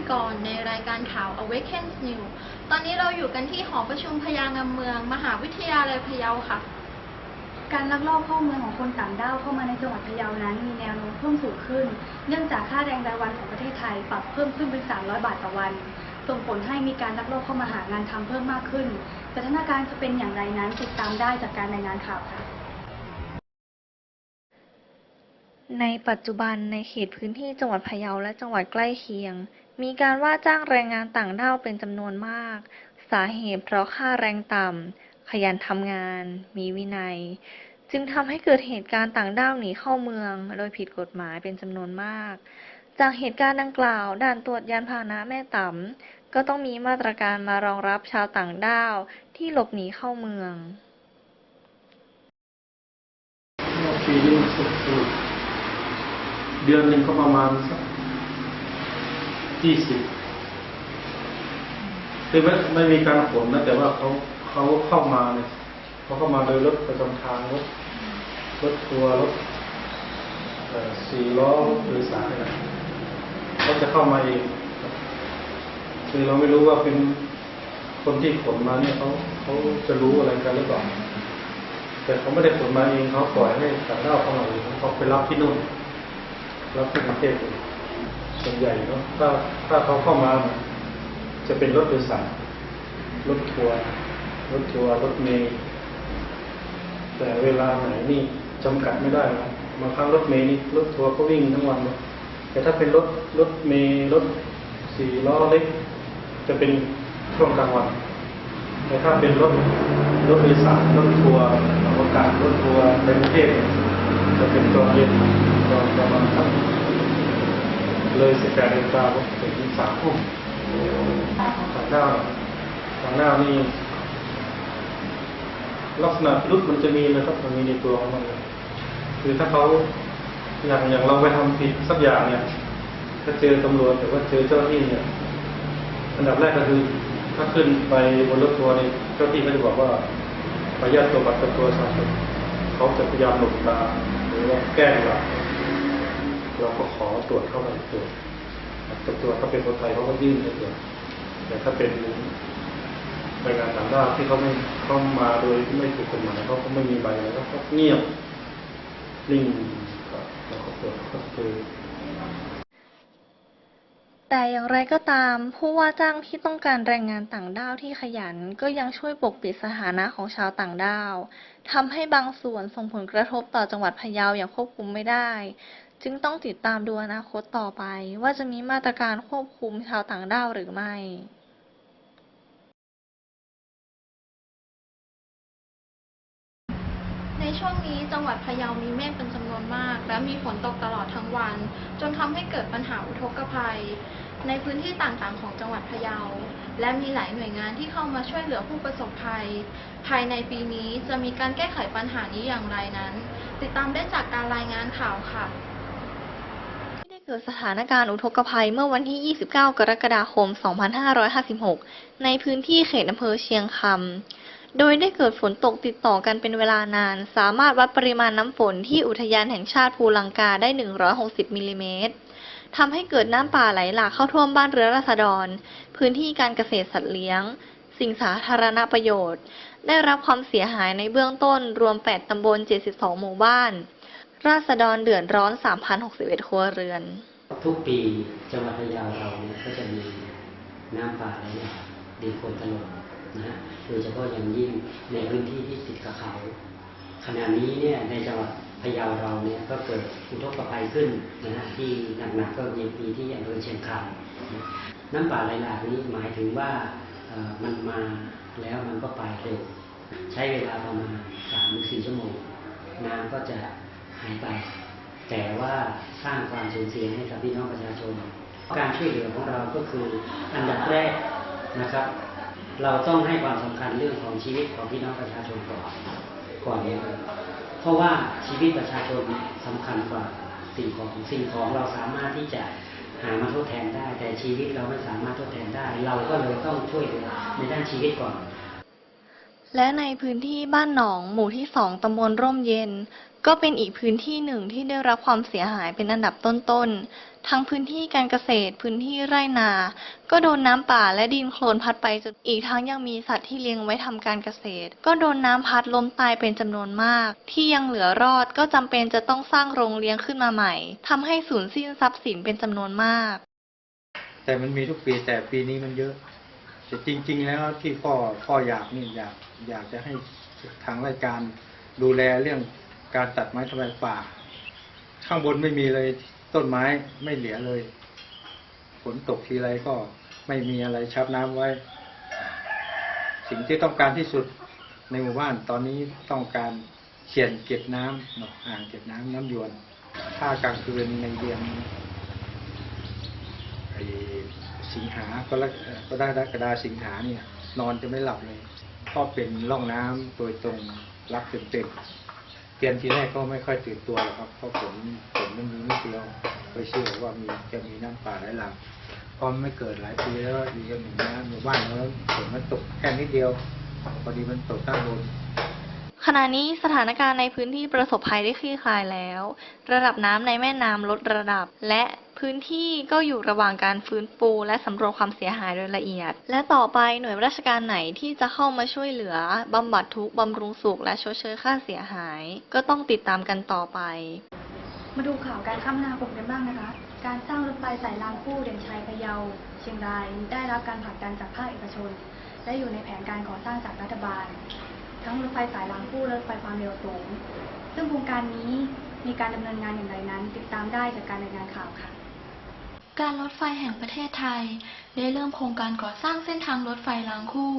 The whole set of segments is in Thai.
พิกรในรายการข่าว Awakens News ตอนนี้เราอยู่กันที่หอประชุมพญางามเมือง มหาวิทยาลัยพะเยาค่ะ การลักลอบเข้าเมืองของคนต่างด้าวเข้ามาในจังหวัดพะเยานั้น มีแนวโน้มเพิ่มสูงขึ้น เนื่องจากค่าแรงรายวันของประเทศไทยปรับเพิ่มขึ้นเป็น 300 บาทต่อวัน ส่งผลให้มีการลักลอบเข้ามาหางานทำเพิ่มมากขึ้นสถานการณ์จะเป็นอย่างไรนั้นติดตามได้จากการรายงานข่าวค่ะ ในปัจจุบันในเขตพื้นที่จังหวัดพะเยาและจังหวัดใกล้เคียง มีการว่าจ้างแรงงานต่างด้าวเป็นจำนวนมาก สาเหตุเพราะค่าแรงต่ำ ขยันทำงาน มีวินัย จึงทำให้เกิดเหตุการณ์ต่างด้าวหนีเข้าเมือง โดยผิดกฎหมายเป็นจำนวนมาก จากเหตุการณ์ดังกล่าว ด่านตรวจยานพาหนะแม่ต่ำก็ต้องมีมาตรการมารองรับชาวต่างด้าวที่หลบหนีเข้าเมือง เดือนหนึ่งก็ประมาณสักยี่สิบคือไม่ไม่มีการขนนะ แต่ว่าเขาเขาเข้ามาเนี่ยเขาเข้ามาโดยรถประจำทางรถรถทัวร์รถสี่ล้อรถโดยสารเนี่ยเขาจะเข้ามาเองคือเราไม่รู้ว่าเป็นคนที่ขนมาเนี่ยเขาเขาจะรู้อะไรกันหรือเปล่าแต่เขาไม่ได้ขนมาเองเขาปล่อยให้ต่างด้าวเข้ามาเองเขาไปรับที่นู่น รับที่กรุงเทพส่วนใหญ่เนาะถ้าถ้าเขาเข้ามา จะเป็นรถโดยสารรถทัวร์รถทัวร์รถเมล์แต่เวลาไหนนี่จำกัดไม่ได้นะบางครั้งรถเมล์นี่รถทัวร์ก็วิ่งทั้งวันเลยแต่ถ้าเป็นรถรถเมล์รถสี่ล้อเล็ก จะเป็นช่วงกลางวัน แต่ถ้าเป็นรถรถโดยสารรถทัวร์อากาศรถทัวร์ในกรุงเทพเนี่ยจะเป็นตอนเย็น ตอนประมาณสักเลยสิบแปดนาฬิกาถึงสามทุ่มต่างด้าวต่างด้าวนี่ลักษณะรุษมันจะมีนะครับมันมีในตัวของมันคือถ้าเขาอย่างอย่างเราไปทำผิดสักอย่างเนี่ย ถ้าเจอตำรวจหรือว่าเจอเจ้าหน้าที่เนี่ยอันดับแรกก็คือ ถ้าขึ้นไปบนรถทัวร์นี่เจ้าที่เขาจะบอกว่าขออนุญาตตัวบัตรประชาชนประชาชนเขาจะพยายามหลบตาหรือว่าแกล้งเรา เราก็ขอตรวจเข้าไปตรวจตรวจถ้าเป็นคนไทยเขาก็ยื่นให้ตรวจแต่ถ้าเป็นแรงงานต่างด้าวที่เขาไม่เข้ามาโดยที่ไม่ถูกกฎหมายเขาก็ไม่มีใบอะไรเขาก็เงียบนิ่งก็เราก็ตรวจก็คือแต่อย่างไรก็ตาม ผู้ว่าจ้างที่ต้องการแรงงานต่างด้าวที่ขยันก็ยังช่วยปกปิดสถานะของชาวต่างด้าวทำให้บางส่วนส่งผลกระทบต่อจังหวัดพะเยาอย่างควบคุมไม่ได้ จึงต้องติดตามดูอนาคตต่อไป ว่าจะมีมาตรการควบคุมชาวต่างด้าวหรือไม่ในช่วงนี้จังหวัดพะเยามีเมฆเป็นจำนวนมาก และมีฝนตกตลอดทั้งวัน จนทำให้เกิดปัญหาอุทกภัย ในพื้นที่ต่างๆ ของจังหวัดพะเยา และมีหลายหน่วยงานที่เข้ามาช่วยเหลือผู้ประสบภัย ภายในปีนี้จะมีการแก้ไขปัญหานี้อย่างไรนั้น ติดตามได้จากการรายงานข่าวค่ะ เกิดสถานการณ์อุทกภัยเมื่อวันที่ 29 กรกฎาคม 2556 ในพื้นที่เขตอำเภอเชียงคำ โดยได้เกิดฝนตกติดต่อกันเป็นเวลานาน สามารถวัดปริมาณน้ำฝนที่อุทยานแห่งชาติภูลังกาได้ 160 มิลลิเมตร ทำให้เกิดน้ำป่าไหลหลากเข้าท่วมบ้านเรือนราษฎร พื้นที่การเกษตรสัตว์เลี้ยง สิ่งสาธารณประโยชน์ ได้รับความเสียหายในเบื้องต้นรวม 8 ตำบล 72 หมู่บ้าน ราษฎรเดือดร้อน 3,061 ครัวเรือน ทุกปีจังหวัดพะเยาเราเนี่ยก็จะมีน้ำป่าไหลหลากดินโคลนถล่มนะฮะโดยเฉพาะอย่างยิ่งในพื้นที่ที่ติดกับเขาขณะนี้เนี่ยในจังหวัดพะเยาเราเนี่ยก็เกิดอุทกภัยขึ้นนะฮะที่หนักๆก็มีปีที่อำเภอเชียงคำนะน้ำป่าไหลหลากนี้หมายถึงว่ามันมาแล้วมันก็ไปเร็วใช้เวลาประมาณสามถึงสี่ชั่วโมงน้ำก็จะ หายไป แต่ว่าสร้างความสูญเสียให้กับพี่น้องประชาชน การช่วยเหลือของเราก็คืออันดับแรกนะครับ เราต้องให้ความสำคัญเรื่องของชีวิตของพี่น้องประชาชนก่อนก่อนเลยเพราะว่าชีวิตประชาชนสำคัญกว่าสิ่งของสิ่งของเราสามารถที่จะหามาทดแทนได้ แต่ชีวิตเราไม่สามารถทดแทนได้ เราก็เลยต้องช่วยเหลือในด้านชีวิตก่อนและในพื้นที่บ้านหนองหมู่ที่สองตำบลร่มเย็น ก็เป็นอีกพื้นที่หนึ่งที่ได้รับความเสียหายเป็นอันดับต้นๆ ทั้งพื้นที่การเกษตร พื้นที่ไร่นา ก็โดนน้ำป่าและดินโคลนพัดไปจนอีกทั้งยังมีสัตว์ที่เลี้ยงไว้ทำการเกษตร ก็โดนน้ำพัดล้มตายเป็นจำนวนมาก ที่ยังเหลือรอดก็จำเป็นจะต้องสร้างโรงเลี้ยงขึ้นมาใหม่ทำให้สูญสิ้นทรัพย์สินเป็นจำนวนมาก แต่มันมีทุกปีแต่ปีนี้มันเยอะแต่จริง ๆ แล้วที่พ่อพ่ออยากนี่อยากอยากจะให้ทางรายการดูแลเรื่อง การตัดไม้ทำลายป่า ข้างบนไม่มีเลยต้นไม้ไม่เหลือเลยฝนตกทีไรก็ไม่มีอะไรชับน้ำไว้ สิ่งที่ต้องการที่สุดในหมู่บ้านตอนนี้ต้องการเขียนเก็บน้ำเนาะอ่างเก็บน้ำน้ำยวน ถ้ากลางคืนในเดือนสิงหาก็ละก็ได้กระดาสิงหาเนี่ย นอนจะไม่หลับเลยเพราะเป็นร่องน้ำโดยตรงรับเต็มเต็มๆ เตียนทีแรกก็ไม่ค่อยตื่นตัวหรอกครับเพราะฝนฝนมันมีนิดเดียวไปเชื่อว่ามีจะมีน้ำป่าไหลหลากพอไม่เกิดหลายปีแล้วอยู่กันหนึ่งนะหมู่บ้านแล้วฝนมันตกแค่นิดเดียวพอดีมันตกด้านบน ขณะนี้สถานการณ์ในพื้นที่ประสบภัยได้คลี่คลายแล้ว ระดับน้ำในแม่น้ำลดระดับ และพื้นที่ก็อยู่ระหว่างการฟื้นฟูและสำรวจความเสียหายโดยละเอียด และต่อไปหน่วยราชการไหนที่จะเข้ามาช่วยเหลือบำบัดทุกข์บำรุงสุขและชดเชยค่าเสียหาย ก็ต้องติดตามกันต่อไป มาดูข่าวการคมนาคมกันบ้างนะคะ การสร้างรถไฟสายรางคู่เด่นชัยพะเยา เชียงรายได้รับการผลักดันจากภาคเอกชน และอยู่ในแผนการก่อสร้างจากรัฐบาล ทั้งรถไฟสายรางคู่และรถไฟความเร็วสูง ซึ่งโครงการนี้มีการดำเนินงานอย่างไรนั้น ติดตามได้จากการรายงานข่าวค่ะ การรถไฟแห่งประเทศไทย ได้เริ่มโครงการก่อสร้างเส้นทางรถไฟรางคู่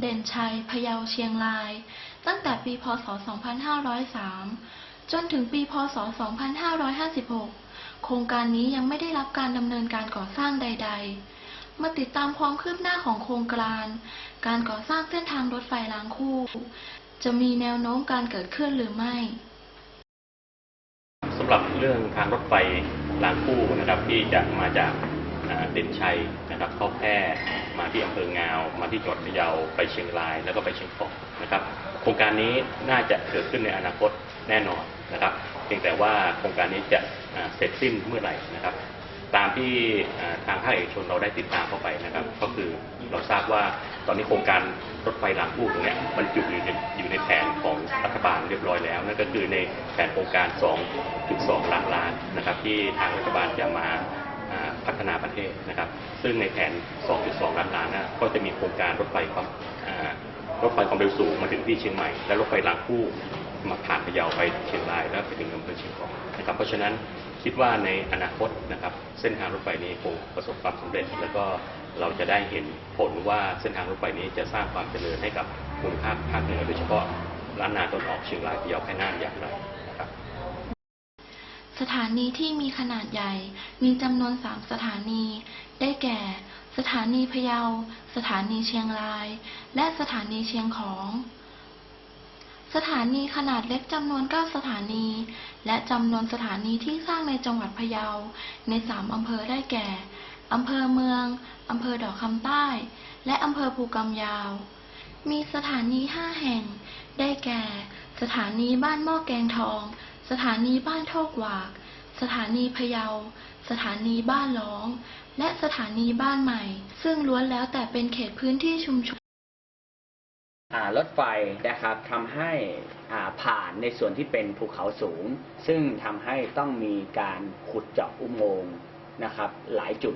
เด่นชัย พะเยา เชียงราย ตั้งแต่ปี พศ 2503 จนถึงปี พศ 2556 โครงการนี้ยังไม่ได้รับการดำเนินการก่อสร้างใด ๆ มาติดตามความคืบหน้าของโครงการ การก่อสร้างเส้นทางรถไฟรางคู่ จะมีแนวโน้มการเกิดขึ้นหรือไม่สำหรับเรื่องทางรถไฟรางคู่นะครับ ที่จะมาจากเด่นชัยนะครับเข้าแพร่มาที่อำเภองาว มาที่จังหวัดพะเยาไปเชียงราย แล้วก็ไปเชียงของนะครับโครงการนี้น่าจะเกิดขึ้นในอนาคตแน่นอนนะครับ เพียงแต่ว่าโครงการนี้จะเสร็จสิ้นเมื่อไหร่นะครับ ตามที่ทางภาคเอกชนเราได้ติดตามเข้าไปนะครับ ก็คือเราทราบว่าตอนนี้โครงการรถไฟรางคู่ตรงนี้ยบรรจุอยู่ในอยู่ในแผนของรัฐบาลเรียบร้อยแล้วนั่นก็คือในแผนโครงการ 2.2 ล้านล้านนะครับ ที่ทางรัฐบาลจะมาพัฒนาประเทศนะครับ ซึ่งในแผน 2.2 ล้านล้านนะก็จะมีโครงการรถไฟความรถไฟความเร็วสูงมาถึงที่เชียงใหม่และรถไฟรางคู่มาผ่านพะเยาไปเชียงรายแล้วไปถึงอำเภอเชียงของนะครับ เพราะฉะนั้น คิดว่าในอนาคตนะครับ เส้นทางรถไฟนี้คงประสบความสำเร็จ แล้วก็เราจะได้เห็นผลว่าเส้นทางรถไฟนี้จะสร้างความเจริญให้กับภูมิภาคภาคเหนือโดยเฉพาะล้านนาตะวันออกเชียงรายพะเยาแพร่น่านอย่างไรนะครับ สถานีที่มีขนาดใหญ่มีจำนวน3สถานี ได้แก่ สถานีพะเยา สถานีเชียงราย และสถานีเชียงของ สถานีขนาดเล็กจำนวน 9 สถานี และจำนวนสถานีที่สร้างในจังหวัดพะเยา ใน 3 อำเภอได้แก่ อำเภอเมือง อำเภอดอกคำใต้ และอำเภอภูกำยาว มีสถานี 5 แห่ง ได้แก่ สถานีบ้านหม้อแกงทอง สถานีบ้านโทกหวาก สถานีพะเยา สถานีบ้านล้อง และสถานีบ้านใหม่ ซึ่งล้วนแล้วแต่เป็นเขตพื้นที่ชุมชน รถไฟนะครับทำให้ผ่านในส่วนที่เป็นภูเขาสูง ซึ่งทำให้ต้องมีการขุดเจาะอุโมงค์นะครับหลายจุด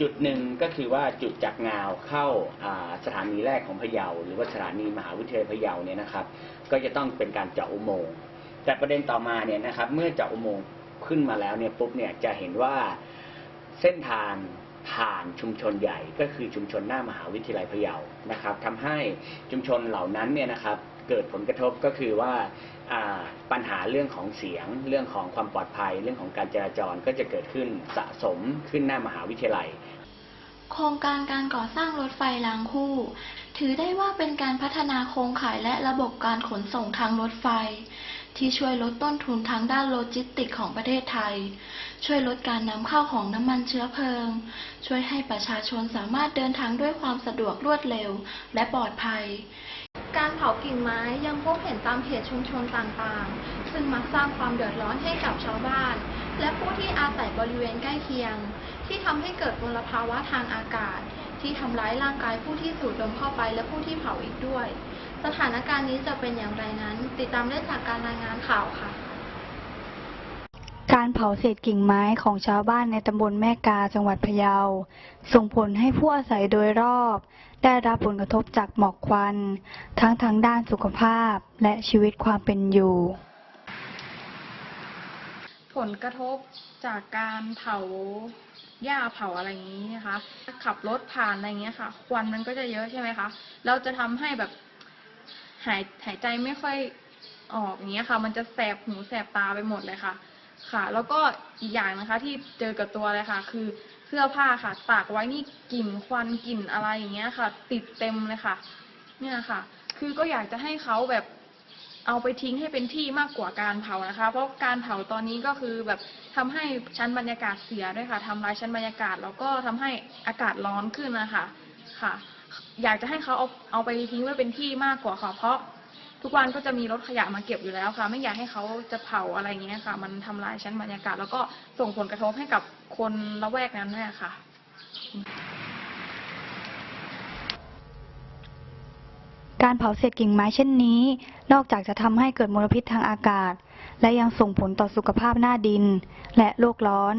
จุดหนึ่งก็คือว่าจุดจากงาวเข้าอ่าสถานีแรกของพะเยา หรือว่าสถานีมหาวิทยาลัยพะเยาเนี่ยนะครับ ก็จะต้องเป็นการเจาะอุโมงค์แต่ประเด็นต่อมาเนี่ยนะครับเมื่อเจาะอุโมงค์ขึ้นมาแล้วเนี่ยปุ๊บเนี่ยจะเห็นว่าเส้นทาง ผ่านชุมชนใหญ่ก็คือชุมชนหน้ามหาวิทยาลัยพะเยานะครับทำให้ชุมชนเหล่านั้นเนี่ยนะครับเกิดผลกระทบก็คือว่าปัญหาเรื่องของเสียง เรื่องของความปลอดภัย เรื่องของการจราจรก็จะเกิดขึ้นสะสมขึ้นหน้ามหาวิทยาลัย โครงการการก่อสร้างรถไฟรางคู่ ถือได้ว่าเป็นการพัฒนาโครงข่ายและระบบการขนส่งทางรถไฟ ที่ช่วยลดต้นทุนทางด้านโลจิสติกของประเทศไทย ช่วยลดการนำเข้าของน้ำมันเชื้อเพลิง ช่วยให้ประชาชนสามารถเดินทางด้วยความสะดวกรวดเร็ว และปลอดภัย การเผากิ่งไม้ยังพบเห็นตามเขตชุมชนต่างๆ ซึ่งมักสร้างความเดือดร้อนให้กับชาวบ้าน และผู้ที่อาศัยบริเวณใกล้เคียง ที่ทำให้เกิดมลภาวะทางอากาศ ที่ทำร้ายร่างกายผู้ที่สูดดมเข้าไปและผู้ที่เผาอีกด้วย สถานการณ์นี้จะเป็นอย่างไรนั้น ติดตามได้จากการรายงานข่าวค่ะ การเผาเศษกิ่งไม้ของชาวบ้านในตำบลแม่กาจังหวัดพะเยา ส่งผลให้ผู้อาศัยโดยรอบ ได้รับผลกระทบจากหมอกควัน ทั้งทางด้านสุขภาพและชีวิตความเป็นอยู่ ผลกระทบจากการเผาหญ้าเผาอะไรอย่างนี้นะคะ ขับรถผ่านอะไรอย่างเงี้ยค่ะ ควันมันก็จะเยอะใช่ไหมคะ เราจะทำให้แบบ หายหายใจไม่ค่อยออกอย่างเงี้ยค่ะ มันจะแสบหูแสบตาไปหมดเลยค่ะ ค่ะ แล้วก็อีกอย่างนะคะที่เจอกับตัวเลยค่ะ คือเสื้อผ้าค่ะ ตากไว้นี่กลิ่นควันกลิ่นอะไรอย่างเงี้ยค่ะ ติดเต็มเลยค่ะ เนี่ยค่ะ คือก็อยากจะให้เขาแบบเอาไปทิ้งให้เป็นที่มากกว่าการเผานะคะ เพราะการเผาตอนนี้ก็คือแบบทำให้ชั้นบรรยากาศเสียด้วยค่ะทำลายชั้นบรรยากาศแล้วก็ทำให้อากาศร้อนขึ้นนะคะค่ะ อยากจะให้เขาเอาเอาไปทิ้งไว้เป็นที่มากกว่าค่ะ เพราะทุกวันก็จะมีรถขยะมาเก็บอยู่แล้วค่ะ ไม่อยากให้เขาจะเผาอะไรอย่างเงี้ยค่ะ มันทำลายชั้นบรรยากาศ แล้วก็ส่งผลกระทบให้กับคนละแวกนั้นด้วยค่ะ การเผาเศษกิ่งไม้เช่นนี้ นอกจากจะทำให้เกิดมลพิษทางอากาศ และยังส่งผลต่อสุขภาพหน้าดิน และโลกร้อน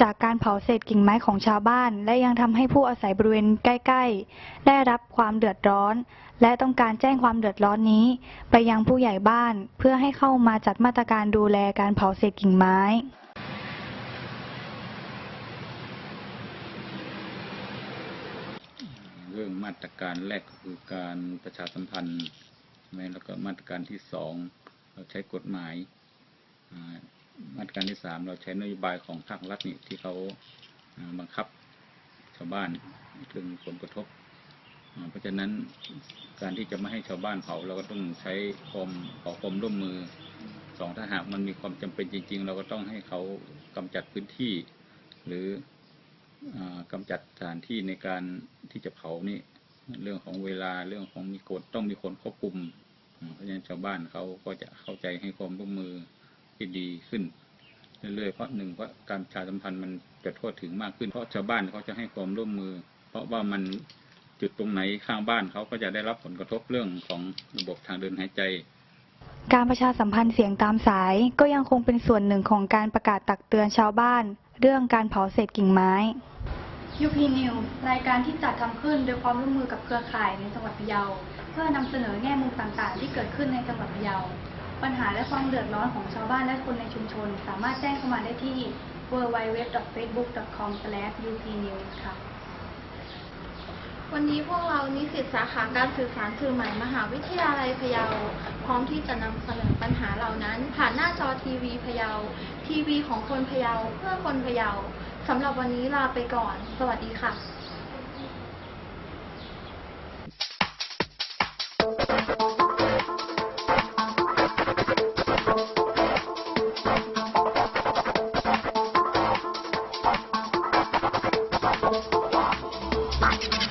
จากการเผาเศษกิ่งไม้ของชาวบ้าน และยังทำให้ผู้อาศัยบริเวณใกล้ ๆ ได้รับความเดือดร้อน และต้องการแจ้งความเดือดร้อนนี้ ไปยังผู้ใหญ่บ้านเพื่อให้เข้ามาจัดมาตรการดูแลการเผาเศษกิ่งไม้เรื่องมาตรการแรกก็คือการประชาสัมพันธ์แล้วก็มาตรการที่สองเราใช้กฎหมาย มาตรการที่สามเราใช้นโยบายของภาครัฐนี่ที่เขาบังคับชาวบ้านถึงผลกระทบ เพราะฉะนั้นการที่จะไม่ให้ชาวบ้านเผาเราก็ต้องใช้ความขอความร่วมมือสองถ้าหากมันมีความจำเป็นจริง ๆ เราก็ต้องให้เขากำจัดพื้นที่ หรืออ่ากำจัดสถานที่ในการที่จะเผานี่เรื่องของเวลาเรื่องของมีกฎต้องมีคนควบคุมเพราะฉะนั้นชาวบ้านเขาก็จะเข้าใจให้ความร่วมมือ ที่ดีขึ้นเรื่อยๆเพราะหนึ่งเพราะการประชาสัมพันธ์มันจะทั่วถึงมากขึ้น เพราะชาวบ้านเขาจะให้ความร่วมมือ เพราะว่ามันจุดตรงไหนข้างบ้านเขาก็จะได้รับผลกระทบเรื่องของระบบทางเดินหายใจ การประชาสัมพันธ์เสียงตามสายก็ยังคงเป็นส่วนหนึ่งของการประกาศตักเตือนชาวบ้าน เรื่องการเผาเศษกิ่งไม้ UP News รายการที่จัดทำขึ้นโดยความร่วมมือกับเครือข่ายในจังหวัดพะเยา เพื่อนำเสนอแง่มุมต่างๆ ที่เกิดขึ้นในจังหวัดพะเยา ปัญหาและความเดือดร้อนของชาวบ้านและคนในชุมชน สามารถแจ้งเข้ามาได้ที่ www.facebook.com/upnews ค่ะ วันนี้พวกเรานิสิตสาขาการสื่อสารสื่อใหม่มหาวิทยาลัยพะเยา พร้อมที่จะนำเสนอปัญหาเหล่านั้น ผ่านหน้าจอทีวีพะเยา ทีวีของคนพะเยาเพื่อคนพะเยาสำหรับวันนี้ลาไปก่อน สวัสดีค่ะ